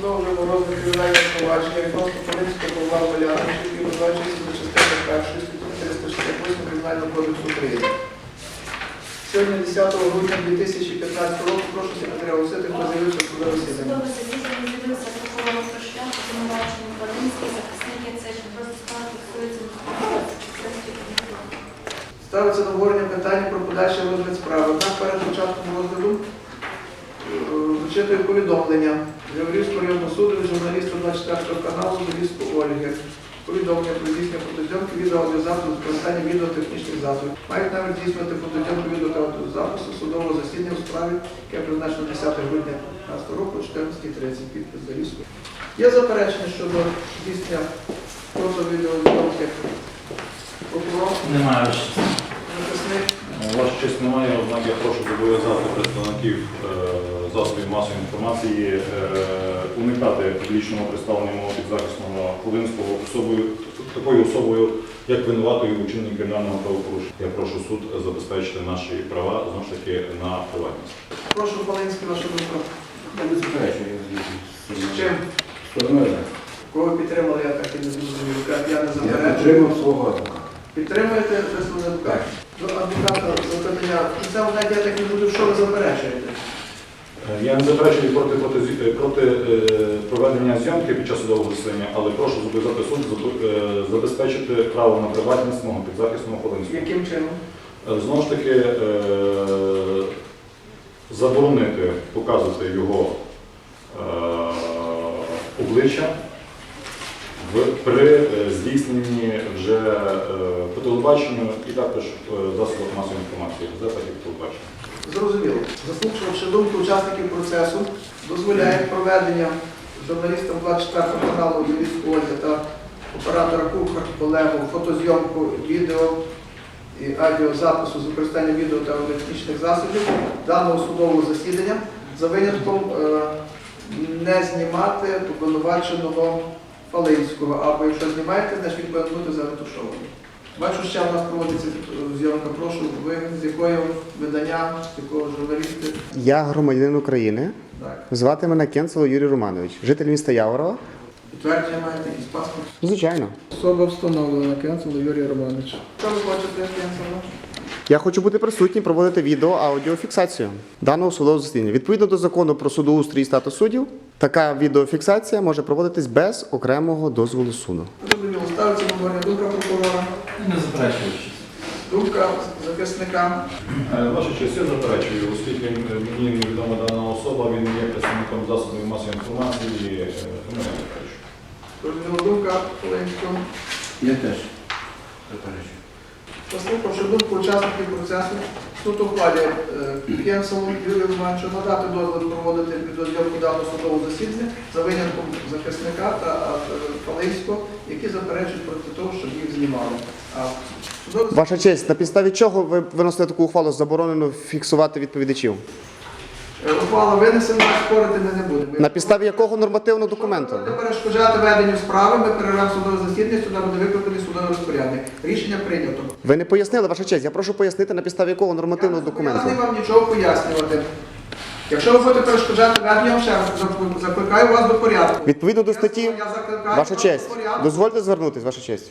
Продовжуємо розгляд кримінального провадження відносно Полинського Павла Валяновича, який обвинувачується за частиною першої статті 368 Кримінального кодексу України. Сьогодні, 10 грудня 2015 року, прошу секретаря оголосити, хто з'явився в судове засідання. Ставиться на обговорення питання про подальший розгляд справи. Однак перед початком розгляду е, зачитую повідомлення Яворівського районного суду від журналіста 24 каналу Залізько Ольги. Повідомлення про здійснення фотозйомки відео аудіозапису з використання відеотехнічних засобів. Мають намір здійснювати фотозйомку відео та аудіозапису судового засідання у справі, яке призначено 10 грудня 2015 року о 14.30 підпис Залізько. Є заперечення щодо здійснення фото відеозйомки прокурор, Немає. захисник. Ваша честь немає, однак я прошу зобов'язати представників е, засобів масової інформації е, уникати публічного представлення мого підзахисного Волинського особою, такою особою, як винуватою у вчиненні кримінального правопорушення. Я прошу суд забезпечити наші права знову ж таки на приватність. Прошу Полинський, вашу думку. Я не заперечую. З чим? Стороною. Кого підтримали, я так і не зрозумів. Я не Я підтримав свого адвоката. Підтримуєте висловлення адвоката? До адвоката запитання. Це навіть я так не буду, що ви заперечуєте? Е, Я не заперечую проти, проти, проти е, проведення зйомки під час судового засідання, але прошу зобов'язати суд е, забезпечити право на приватність мого підзахисного Волинського. Яким чином? Е, Знову ж таки, е, заборонити показувати його е, обличчя при е, здійсненні вже е, по телебаченню і також в засобах масової інформації, за так і по телебаченню. Зрозуміло. Заслухавши думку учасників процесу, дозволяє проведення журналістам 24 каналу Юрійського Ольги та оператора Кухар Олегу фотозйомку відео і аудіозапису з використанням відео та аудіотехнічних засобів даного судового засідання за винятком е, не знімати обвинуваченого Фалинського, або якщо знімаєте, значить він повинен бути заретушований. Бачу, ще в нас проводиться е, зйомка. Прошу, ви з якого видання, з якого журналісти? Я громадянин України. Так. Звати мене Кенцело Юрій Романович, житель міста Яворова. Підтвердження маєте якийсь паспорт? Звичайно. Особа встановлена, Кенцело Юрій Романович. Що ви хочете, Кенцело? Я хочу бути присутнім, проводити відео аудіофіксацію даного судового засідання. Відповідно до закону про судоустрій і статус суддів, така відеофіксація може проводитись без окремого дозволу суду. Зрозуміло, ставиться на говорення думка прокурора, Не заперечую. думка захисника. Е, Ваша честь, я заперечую, оскільки е, мені невідома дана особа, він є представником засобів масової інформації, е, тому я заперечую. Зрозуміло, думка Полинського. Я теж заперечую. Послухавши думку учасників процесу, суд ухвалює е, Юрію Романовичу надати дозвіл проводити відеозйомку даного судового засідання за винятком захисника та е, Палинського, які заперечують проти того, щоб їх знімали. А судове Ваша честь, на підставі чого ви виносите таку ухвалу заборонено фіксувати відповідачів? Е, Ухвала винесена, спорити ми не будемо. На підставі якого нормативного документу? Не перешкоджати веденню справи, ми перервемо судове засідання, сюди буде викликаний судовий розпорядник. Рішення прийнято. Ви не пояснили, ваша честь. Я прошу пояснити на підставі якого нормативного Я не вам нічого пояснювати. Якщо ви будете перешкоджати вам ще закликаю вас до порядку. Відповідно до статті, Я закликаю ваша вас честь, до порядку. дозвольте звернутись, ваша честь.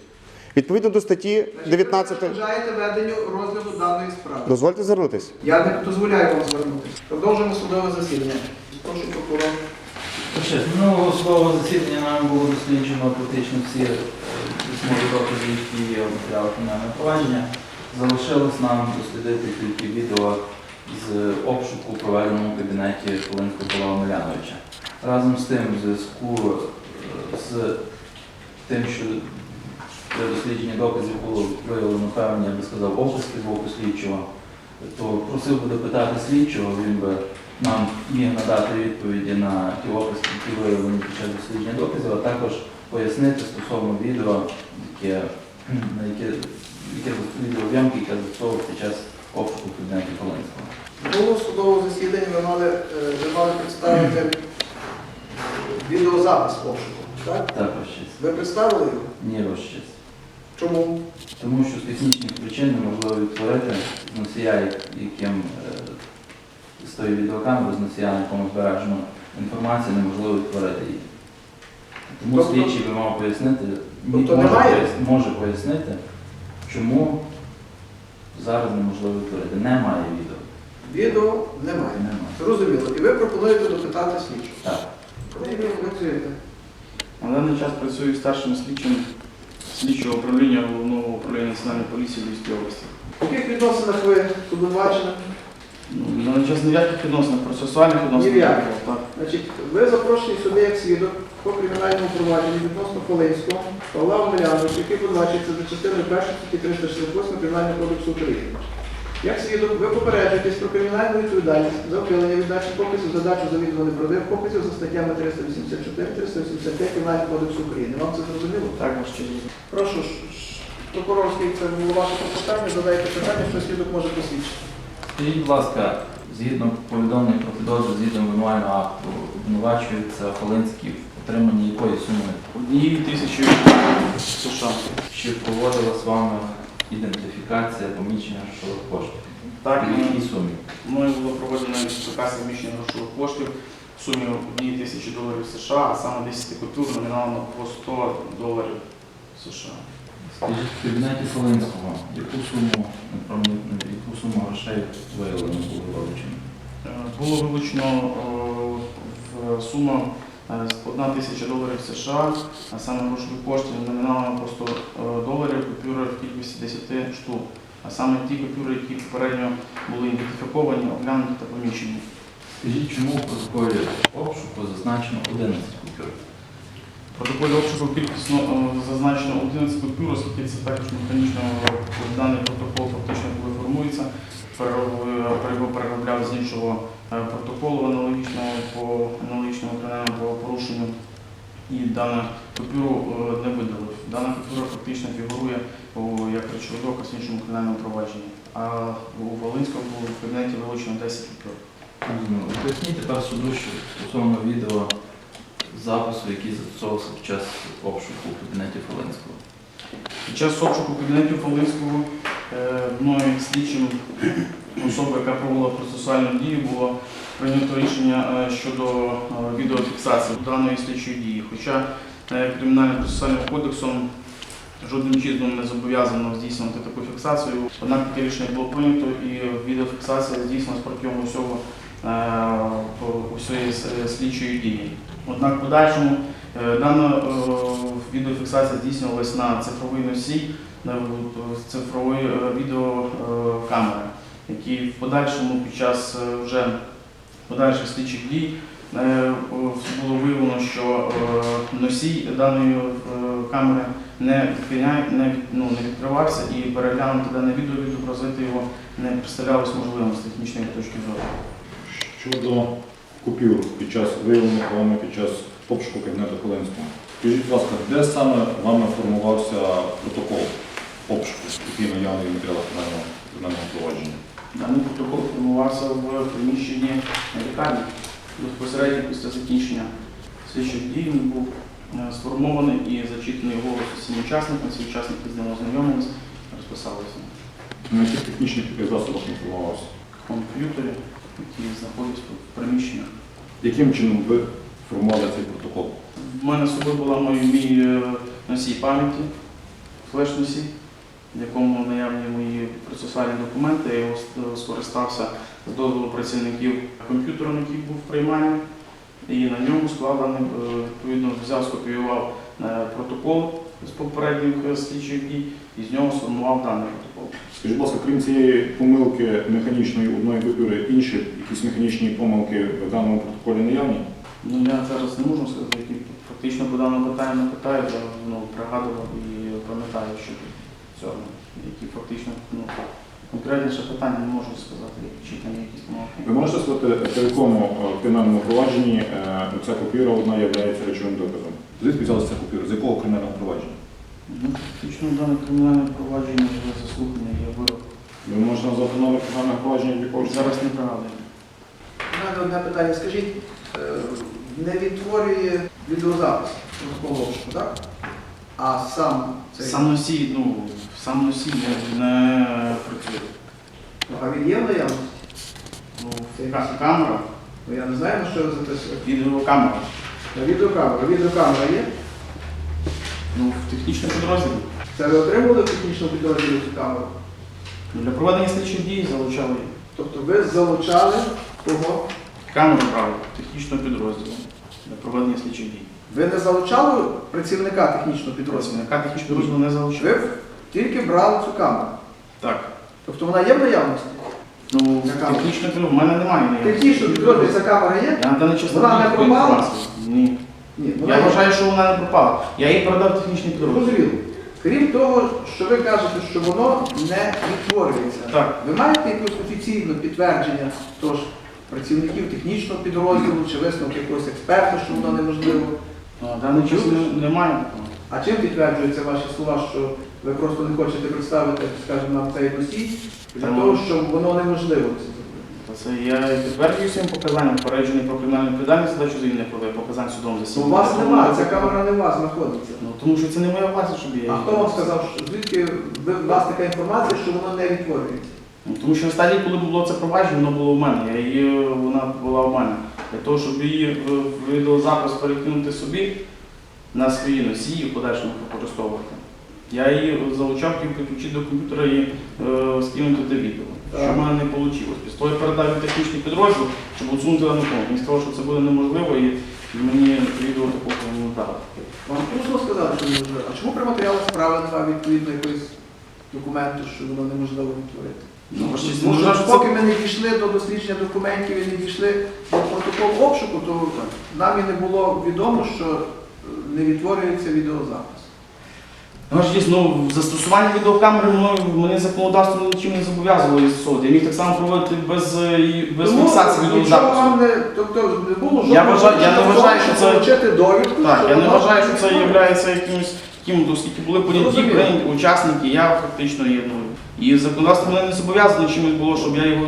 Відповідно до статті Значить, 19, Ви перешкоджаєте веденню розгляду даної справи. дозвольте звернутись. Я не дозволяю вам звернутися. Продовжуємо судове засідання. Прошу прокурор. Ще, минулого судового засідання нам було досліджено практично всі е, письмові докази, які є в матеріалах кримінального провадження. Залишилось нам дослідити тільки відео з обшуку, проведеному в кабінеті Полинського Павла Омеляновича. Разом з тим, в зв'язку е, з тим, що для дослідження доказів було виявлено певні, я би сказав, описки з боку слідчого, то просив би допитати слідчого, він би нам міг надати відповіді на ті описки, які виявлені під час дослідження доказів, а також пояснити стосовно відео, яке, яке, яке відеозйомки, яке застосовував під час обшуку кабінеті Полинського. Минулого судового засідання ви мали, е, ви мали представити відеозапис обшуку. Так? Також щось. Ви представили його? Ні розчість. Чому? Тому що з технічних причин неможливо відтворити носія, яким е, з тої відеокамери, з носія, на якому збережено інформація неможливо відтворити її. Тому Тобто- слідчий би мав пояснити, Тобто може, немає? пояс- може пояснити, чому зараз неможливо відтворити. Немає відео. Відео немає. Немає. Зрозуміло. І ви пропонуєте допитати слідчу. Так. Коли ви працюєте? На даний час працюю старшим слідчим слідчого управління головного управління національної поліції Львівської області. В яких відносинах ви обвинувачені? Ну, на даний час ніяких відносин, процесуальних відносин. Ніяких. не Так. Значить, ви запрошені сюди як свідок по кримінальному провадженню відносно Хвилинського Павла Омеляновича, який обвинувачується за частиною 1 статті 368 Кримінального кодексу України. Як свідок, ви попереджуєтесь про кримінальну відповідальність за ухилення від дачі показів, задачу завідомо неправдивих показів за статтями 384-385 Кримінального кодексу України. Вам це зрозуміло? Так, честь. Прошу, прокурорський, це було ваше питання, задайте питання, що свідок може посвідчити. Скажіть, будь ласка, згідно повідомлення про підозру, згідно обвинувального акту, обвинувачується Холинський в якої суми? Однієї тисячі США. Чи проводила з вами ідентифікація помічення грошових коштів? Так, В якій сумі? мною було проведено ідентифікація вміщення грошових коштів в сумі однієї тисячі доларів США, а саме 10 купюр номіналом по 100 доларів США. Скажіть, в кабінеті Холинського, яку суму, яку суму грошей виявлено було вилучено? Е, Було вилучено е, в сума 1 тисяча доларів США, а саме грошові кошти номіналом по 100 е, доларів, купюри в кількості 10 штук. А саме ті купюри, які попередньо були ідентифіковані, оглянуті та помічені. Скажіть, чому в протоколі обшуку зазначено 11 купюр? В протоколі обшуку кількісно е, зазначено 11 купюр, оскільки це також механічно е, даний протокол фактично коли формується. переробляв з іншого е, протоколу аналогічного по аналогічному кримінальному правопорушенню. І дану купюру е, не видалив. Дана купюра фактично фігурує як речовий доказ в іншому кримінальному провадженні. А у Волинському було в кабінеті вилучено 10 купюр. Поясніть тепер суду, що стосовно відео запису, який застосовувався під час обшуку в кабінеті Холинського. Під час обшуку кабінету Фолинського е, мною слідчим особи, яка провела процесуальну дію, було прийнято рішення е, щодо е, відеофіксації даної слідчої дії. Хоча е, кримінальним процесуальним кодексом жодним чином не зобов'язано здійснювати таку фіксацію. Однак таке рішення було прийнято і відеофіксація здійснилась протягом усього усієї слідчої дії. Однак в подальшому Дана відеофіксація здійснювалась на цифровий носій цифрової відеокамери, які в подальшому під час вже подальших слідчих дій е, було виявлено, що е, носій даної е, камери не не, ну, не відкривався і переглянути дане відео, відобразити його не представлялось можливим з технічної точки зору. Щодо купюр під час виявлення вами під час обшуку кабінету Хвилинського. Скажіть, будь ласка, де саме вами формувався протокол обшуку, який наявний в матеріалах кримінального провадження? Даний протокол формувався в приміщенні лікарні. Безпосередньо після закінчення слідчих дій він був е, сформований і зачитаний голос усім учасникам. Всі учасники з ним ознайомились, розписалися На яких технічних засобах він формувався? комп'ютері, які знаходяться в приміщеннях. Яким чином ви формували цей протокол? В мене з собою була мій, мій е, носій пам'яті, флеш-носій, в якому наявні мої процесуальні документи. Я його скористався з дозволу працівників комп'ютером, який був в приймальні, і на ньому склав даний, е, відповідно, взяв, скопіював е, протокол з попередніх е, слідчих дій і з нього сформував даний протокол. Скажіть, будь ласка, крім цієї помилки механічної одної купюри, інші якісь механічні помилки в даному протоколі наявні? Ну я зараз не можу сказати, які фактично по даному питанню не питаю, я ну, пригадував і пам'ятаю щодо цього, які фактично ну, конкретніше питання не можу сказати, чи там є якісь помилки. Ви можете сказати, по якому е, кримінальному провадженні е, ця купюра одна є речовим доказом? Звідки взялася ця купюра? З якого кримінального провадження? Ну, фактично дане кримінальне провадження вже заслухання є вирок. Ви можете назвати номер кримінального провадження для кого? Зараз не пригадую. У мене одне питання. Скажіть, е, не відтворює відеозапис протоколу так? А сам цей Сам носій, ну, сам носій не, не працює. а він є в наявності? Ну, ка- камера, Ну я не знаю, на що ви записуєте. Відеокамера. На відеокамеру. Відеокамера є? Ну, в технічному підрозділі. Це ви отримали в технічному підрозділі цю камеру? Ну, Для проведення слідчих дій залучали її. Тобто ви залучали кого? камеру брали технічного підрозділу для проведення слідчих дій. Ви не залучали працівника технічного підрозділу? Працівника технічного підрозділу не залучали. Ви тільки брали цю камеру. Так. Тобто вона є в наявності? Ну, Яка? технічно підрозділ, в мене немає. ніякого. Технічно підрозділі ця камера є? Я на даний час Вона не таку пропала? Ні. Ні, вона Я є. вважаю, що вона не пропала. Я її передав в технічний підрозділ. Зрозуміло. Крім того, що ви кажете, що воно не відтворюється. Так. Ви маєте якусь офіційне підтвердження тож, працівників технічного підрозділу чи висновок якогось експерта, що воно неможливо? Ну, На даний час не- немає такого. А чим підтверджуються ваші слова, що ви просто не хочете представити, скажімо, нам цей носій, для того, ну. що воно неможливо це зробити? Це я підтверджую своїм показанням, попереджений про кримінальну відповідальність, задачу звільнення про показань судом Ну, засідання. у вас немає, ця камера не у вас знаходиться. Ну, тому що це не моя власність, щоб я А хто вам сказав, що звідки у вас така інформація, що воно не відтворюється? Ну, Тому що на стадії, коли було це провадження, воно було в мене. Я її, вона була в мене. Для того, щоб її в відеозапис перекинути собі на свої носії в подальшому використовувати. Я її залучав, підключити до комп'ютера і е, скинути те відео. Що в мене не вийшло. Після того я передав технічний підрозділ, щоб усунути дану помилку. Він сказав, що це буде неможливо і мені відео такого не дали. Вам усно сказали, що неможливо. А чому при матеріалах справи немає відповідно якогось документу, що воно неможливо відтворити? Ну, ну, що ваш- поки ми не дійшли до дослідження документів і не дійшли до протоколу обшуку, то нам і не було відомо, що не відтворюється відеозапис. Ну, ж дійсно, ну, застосування відеокамери мене законодавство нічим не зобов'язувало застосовувати. Я міг так само проводити без, е, без Тому фіксації нічого відеозапису. вам не, тобто не було Я жодного вважаю- я не вважаю, що це- отримати довідку. Так, що я не вважаю, що це є якимось таким, оскільки були поняті Зрозуміло. прийняті учасники, я фактично є. Ну, і законодавство мене не зобов'язано чимось було, щоб я його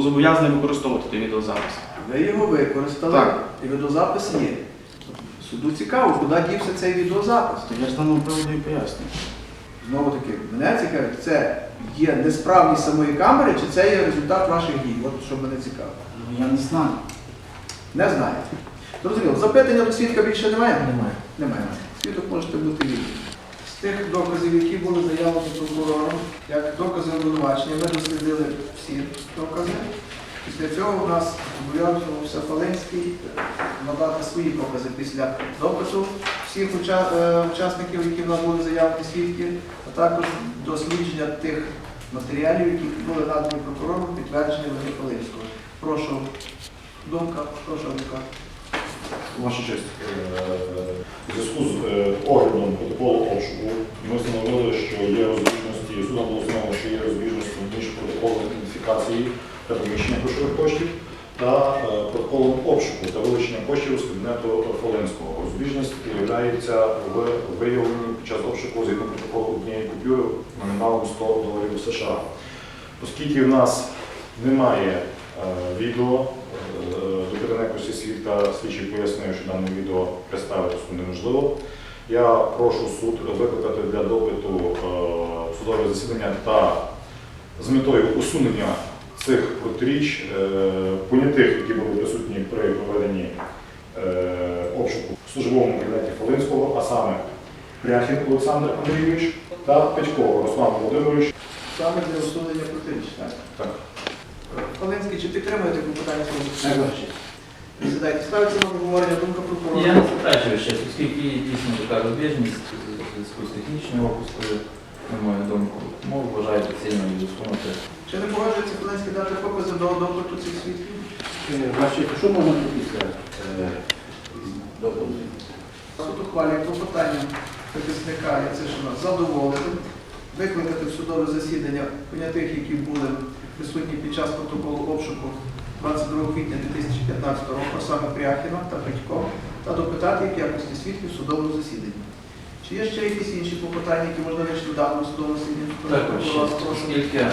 зобов'язаний використовувати той відеозапис. Ви його використали, Так. і відеозапис є. Суду цікаво, куди дівся цей відеозапис. То я ж даному приводу і пояснюю. Знову таки, мене цікавить, це є несправність самої камери, чи це є результат ваших дій? От що мене цікавить. Ну, я не знаю. Не знаєте. Зрозуміло, запитання до свідка більше немає? Немає. Немає. Свідок можете бути вільні. З тих доказів, які були заявлені прокурором, як докази обвинувачення, ми дослідили всі докази. Після цього у нас зобов'язувався Фалинський е, надати свої докази після допису всіх е, учасників, які в нас були заявлені свідки, а також дослідження тих матеріалів, які були надані прокурором, підтвердження вини Фалинського. Прошу, думка, прошу адвокат. Ваша честь, е, у зв'язку з е, оглядом протоколу обшуку ми встановили, що є розбіжності, судом було встановлено, що є розбіжності між протоколом ідентифікації та поміщення грошових коштів та е, протоколом обшуку та вилучення коштів з кабінету Фоленського. Розбіжність являється в виявленні під час обшуку згідно протоколу однієї купюри номіналом 100 доларів США. Оскільки в нас немає е, відео, е, якості свідка слідчий пояснив, що дане відео представити неможливо. Я прошу суд викликати для допиту судове засідання та з метою усунення цих протиріч е, понятих, які були присутні при проведенні е, обшуку в службовому кабінеті Фолинського, а саме Пряхін Олександр Андрійович та Петько Руслан Володимирович. Саме для усунення протиріч, так? Так. Фалинський, чи підтримуєте Так, свого? Сідайте, ставиться на обговорення думка Я не заперечую ще, оскільки є дійсно така розбіжність у зв'язку з технічною опускою, на мою думку, тому вважаю доцільно її усунути. Чи не погоджується Фалинський дати покази до допиту цих свідків? Е, Ваша честь, що можна після е, доповнення? Суд ухвалює клопотання захисника Яцишина задоволити, викликати в судове засідання понятих, які були присутні під час протоколу обшуку 22 квітня 2015 року, а саме Пряхіна та Петько, та допитати їх якості свідків в судовому засіданні. Чи є ще якісь інші клопотання, які можна вирішити в даному судовому засіданні? Також, оскільки е,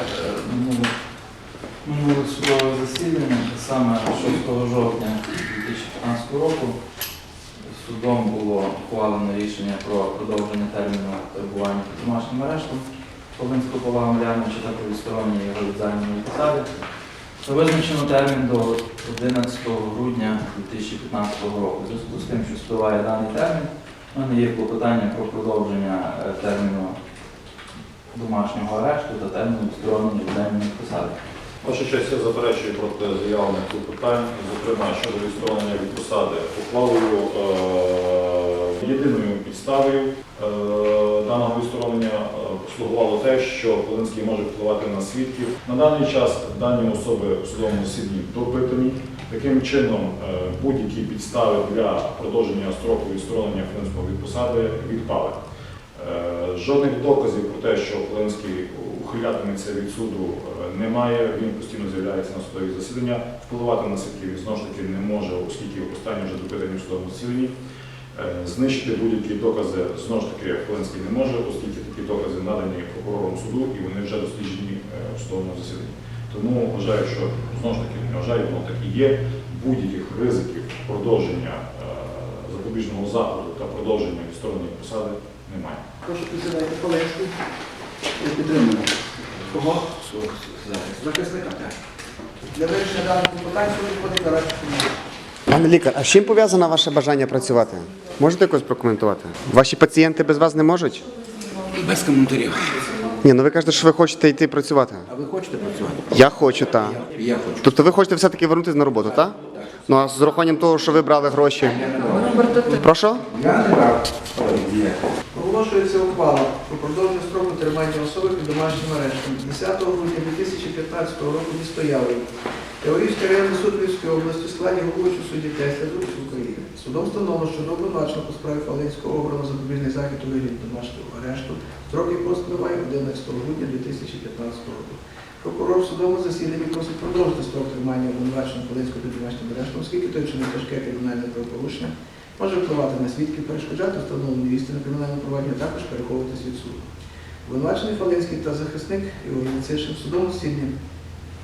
минуле, минуле судове засідання, саме 6 жовтня 2015 року, судом було ухвалено рішення про продовження терміну перебування під домашнім арештом Полинського Павла Миряновича та про його від займаної посади. Визначено термін до 11 грудня 2015 року. У зв'язку з тим, що спливає даний термін, мене є клопотання про продовження е, терміну домашнього арешту та терміну відсторонення від посади. Ваша честь, я заперечую проти заявлених питань, зокрема щодо відсторонення від посади ухвалою е, єдиною підставою е, даного відсторонення е, послугувало те, що Полинський може впливати на свідків. На даний час дані особи у судовому суді допитані. Таким чином, е, будь-які підстави для продовження строку відсторонення Полинського від посади відпали. Е, Жодних доказів про те, що Полинський ухилятиметься від суду, е, немає. Він постійно з'являється на судові засідання. Впливати на свідків знову ж таки не може, оскільки останні вже допитані в судовому засіданні. Знищити будь-які докази знову ж таки Полинський не може, оскільки такі докази надані прокурором суду і вони вже досліджені в судовому засіданні. Тому вважаю, що знову ж таки не вважаю, воно так і є. Будь-яких ризиків продовження е, запобіжного заходу та продовження відсторонення посади немає. Прошу підсідайте Полинський. Я підтримую. Кого? Захисника. Так. Для вирішення даних питань суд входить на. Пане лікар, а з чим пов'язане ваше бажання працювати? Можете якось прокоментувати? Ваші пацієнти без вас не можуть? Без коментарів. Ні, ну ви кажете, що ви хочете йти працювати. А ви хочете працювати? Я хочу, так. І я хочу. Тобто ви хочете все-таки вернутися на роботу, так? Ну а з урахуванням того, що ви брали гроші. Прошу? Я не брав. Оголошується ухвала про продовження строку тримання особи під домашнім арештом. 10 грудня 2015 року місто Яворів. Яворівський районний суд Львівської області складі головуючого судді Тесля з України. Судом встановлено, що до обвинуваченого по справі Фалинського обрано запобіжний захід у вигляді домашнього арешту. Строк якого спливає 11 грудня 2015 року. Прокурор в судовому засіданні просить продовжити строк тримання обвинуваченого Фалинського під домашнім арештом, оскільки той вчинив тяжке кримінальне правопорушення може впливати на свідків, перешкоджати встановленню істини кримінального провадження, також переховуватись від суду. Обвинувачений Фалинський та захисник його Яцишин в судовому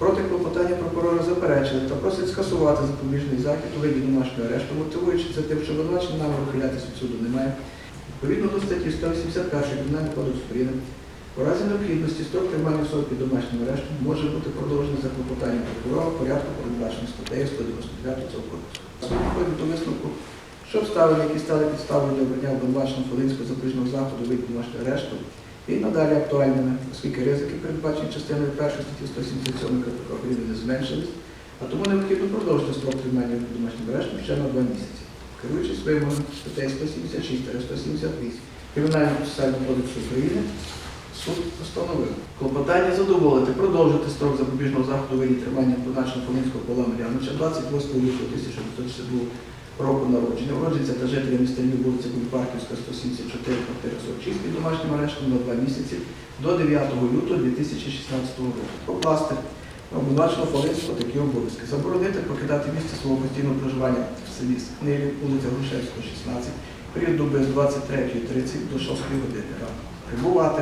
проти клопотання прокурора заперечили та просять скасувати запобіжний захід у виді домашнього арешту, мотивуючи це тим, що обвинувачений намір ухилятися від суду немає. Відповідно до статті 181 Кримінального кодексу України, у разі необхідності строк тримання особи під домашнім арештом може бути продовжений за клопотанням прокурора в порядку, передбаченим статтею 199 цього кодексу. Суд виходить до висновку, що обставини, які стали підставою для обрання обвинуваченого Фолинського запобіжного заходу від домашнього арешту, і надалі актуальними, оскільки ризики, передбачені частиною 1 статті 177 КПК України, не зменшились, а тому необхідно продовжити строк тримання під домашнім арештом ще на два місяці. Керуючись вимогами статей 176 та 178 Кримінального процесуального кодексу України, суд постановив. Клопотання задоволити, продовжити строк запобіжного заходу у виді тримання обвинуваченого Полинського Павла Мар'яновича 28 лютого 1962 року народження, уродженця та жителя міста Львів, вулиця Кульпарківська, 174, квартира 46 під домашнім арештом на два місяці до 9 лютого 2016 року. Покласти на обвинуваченого такі обов'язки. Заборонити покидати місце свого постійного проживання в селі Скнилі, вулиця Грушевського, 16, період доби з 23.30 до 6 години ранку. Прибувати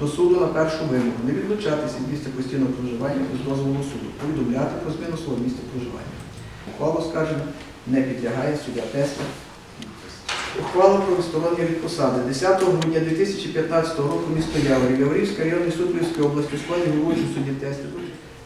до суду на першу вимогу, не відлучатися від місця постійного проживання без дозволу суду, повідомляти про зміну свого місця проживання. Ухвалу скажемо не підлягає суддя Тесла. Ухвала про відсторонення від посади. 10 грудня 2015 року місто Яворів, Яворівський районний суд Львівської області складі головуючого судді Тесла.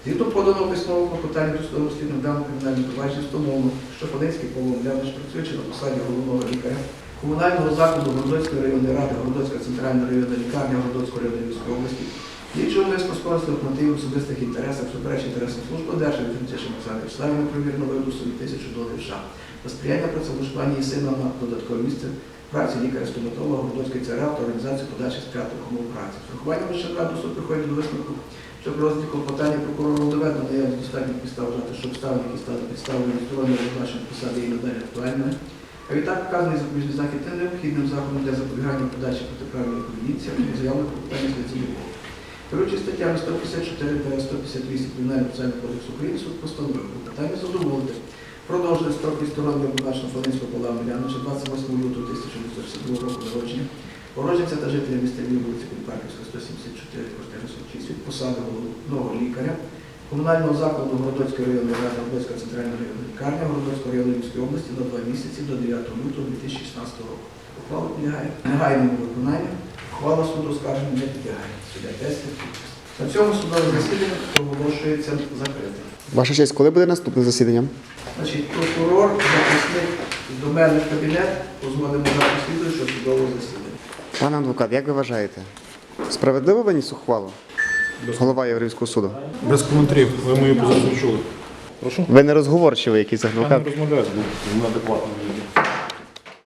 Згідно поданого письмового клопотання до судового слідного даного кримінального провадження встановлено, що Фалинський Павло Млянович, працюючи на посаді головного лікаря комунального закладу Городоцької районної ради, Городоцька центральна районна лікарня Городоцької Львівської області, діючого внеску спонсорів мотивів особистих інтересах, всупереч інтересам служби держави Тимчишин Оксани Вячеславівни примірно виводу собі тисячу доларів США та сприяння працевлаштуванні її сина на додаткове місце праці лікаря-стоматолога Городоцької ЦРА та організацію подальших сприятливих умов праці. З урахуванням лише суд приходить до висновку, що в розгляді клопотання прокурора доведено наявність достатніх підстав вважати, що обставини, які стали підставою відсторонення відзначення посади є надалі актуальними. А відтак вказаний запобіжний захід не необхідним заходом для запобігання подачі протиправної а заявлених клопотання слідчого. Керуючи статтями 154 та 158 Кримінального процесуального кодексу України, суд постановив клопотання задоволити продовжити строк відсторонення обвинуваченого Фалинського Павла Миляновича 28 лютого 1962 року народження, уроженця та жителя міста Львів, вулиці Кульпарківська, 174, квартира 46, від посади головного лікаря комунального закладу Городоцької районної ради, Городоцька центральна районна лікарня Городоцького району Львівської області на два місяці до 9 лютого 2016 року. Ухвала підлягає негайному виконанню. Ухвала суду оскарження не підлягає. Суддя підпис. На цьому судове засідання оголошується закритим. Ваша честь, коли буде наступне засідання? Значить, прокурор, захисник до мене в кабінет, позвонимо на послідуюче судове засідання. Пане адвокат, як ви вважаєте? Справедливо виніс ухвалу? Голова Єврейського суду. Без коментарів, ви мою позицію чули. Прошу? Ви не розговорчивий якийсь Я адвокат. не розмовляю з неадекватним людям.